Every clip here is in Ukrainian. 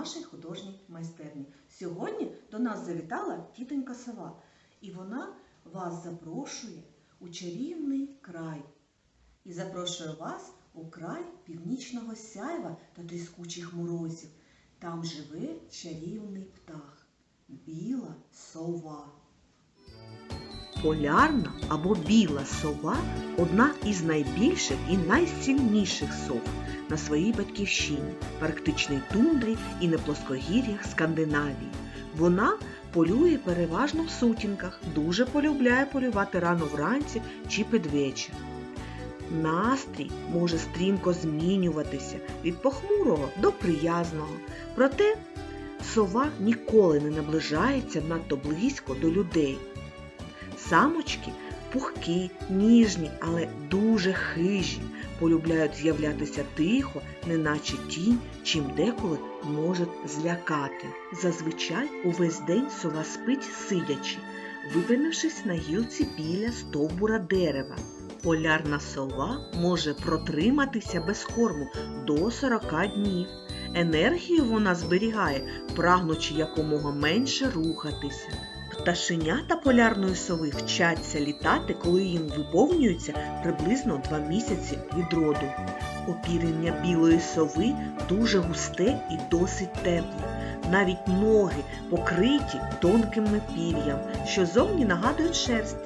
нашій художній майстерні. Сьогодні до нас завітала тітонька сова, і вона вас запрошує у чарівний край. І запрошує вас у край північного сяйва та тріскучих морозів. Там живе чарівний птах біла сова. Полярна або біла сова одна із найбільших і найсильніших сов на своїй батьківщині, в арктичній тундрі і на плоскогір'ях Скандинавії. Вона полює переважно в сутінках, дуже полюбляє полювати рано вранці чи під вечір. Настрій може стрімко змінюватися від похмурого до приязного. Проте сова ніколи не наближається надто близько до людей. Самочки пухкі, ніжні, але дуже хижі, полюбляють з'являтися тихо, неначе тінь, чим деколи можуть злякати. Зазвичай увесь день сова спить сидячи, випинившись на гілці біля стовбура дерева. Полярна сова може протриматися без корму до 40 днів. Енергію вона зберігає, прагнучи якомога менше рухатися. Пташенята полярної сови вчаться літати, коли їм виповнюється приблизно 2 місяці від роду. Опірення білої сови дуже густе і досить тепле. Навіть ноги покриті тонкими пір'ям, що зовні нагадують шерсть.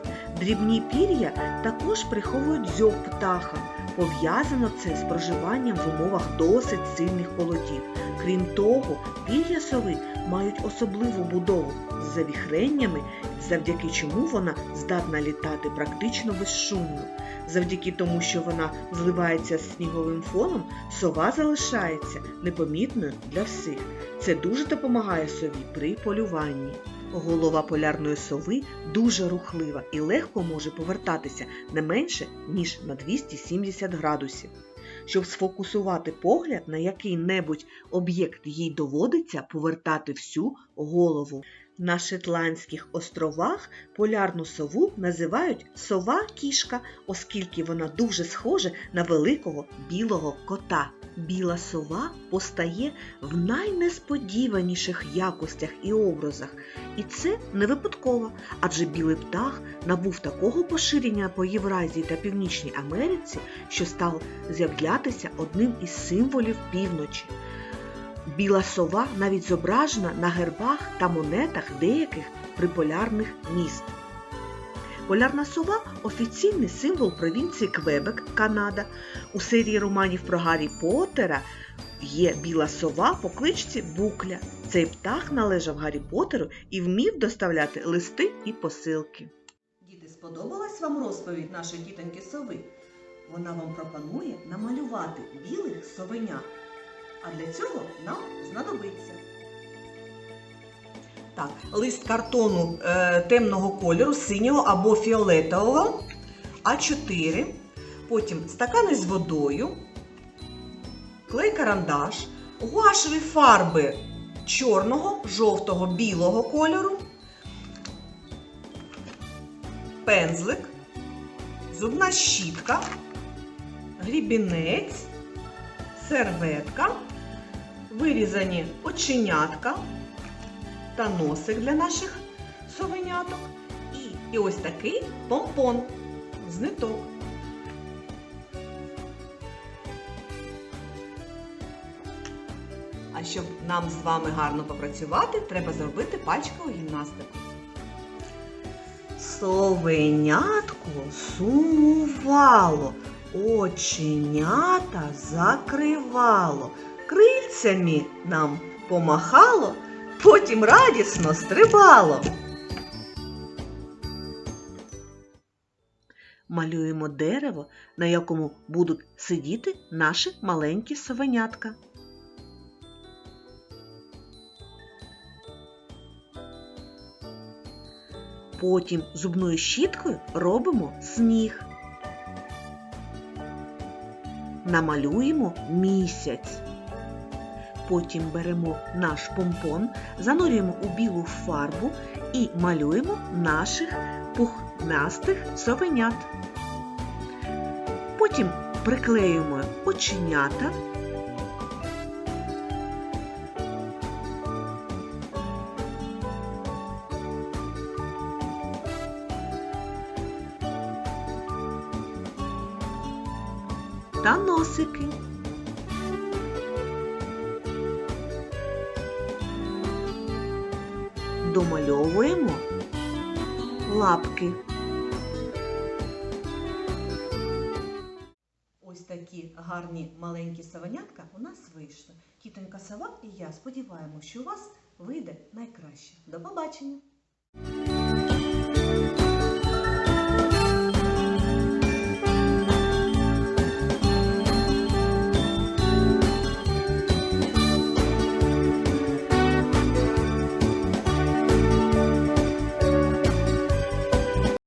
Дрібні пір'я також приховують дзьоб птаха. Пов'язано це з проживанням в умовах досить сильних холодів. Крім того, пір'я сови мають особливу будову з завіхреннями, завдяки чому вона здатна літати практично безшумно. Завдяки тому, що вона зливається з сніговим фоном, сова залишається непомітною для всіх. Це дуже допомагає сові при полюванні. Голова полярної сови дуже рухлива і легко може повертатися не менше, ніж на 270 градусів. Щоб сфокусувати погляд на який-небудь об'єкт, їй доводиться повертати всю голову. На Шетландських островах полярну сову називають сова-кішка, оскільки вона дуже схожа на великого білого кота. Біла сова постає в найнесподіваніших якостях і образах. І це не випадково, адже білий птах набув такого поширення по Євразії та Північній Америці, що став з'являтися одним із символів півночі. Біла сова навіть зображена на гербах та монетах деяких приполярних міст. Полярна сова офіційний символ провінції Квебек, Канада. У серії романів про Гаррі Поттера є біла сова по кличці Букля. Цей птах належав Гаррі Поттеру і вмів доставляти листи і посилки. Діти, сподобалась вам розповідь нашої тітоньки сови? Вона вам пропонує намалювати білих совенят. А для цього нам знадобиться. Так, лист картону е, темного кольору, синього або фіолетового, А4, потім стакани з водою, клей-карандаш, гуашеві фарби чорного, жовтого, білого кольору, пензлик, зубна щітка, грібінець, серветка, вирізані оченятка та носик для наших совеняток. І, і ось такий помпон з ниток. А щоб нам з вами гарно попрацювати, треба зробити пальчикову гімнастику. Совенятко сумувало, оченята закривало, крильцями нам помахало, потім радісно стрибало. Малюємо дерево, на якому будуть сидіти наші маленькі совенятка. Потім зубною щіткою робимо сніг. Намалюємо місяць. Потім беремо наш помпон, занурюємо у білу фарбу і малюємо наших пухнастих совенят. Потім приклеюємо оченята. Та носики. Домальовуємо лапки. Ось такі гарні маленькі саванятка у нас вийшли. Тітонька сова і я сподіваємося, що у вас вийде найкраще. До побачення!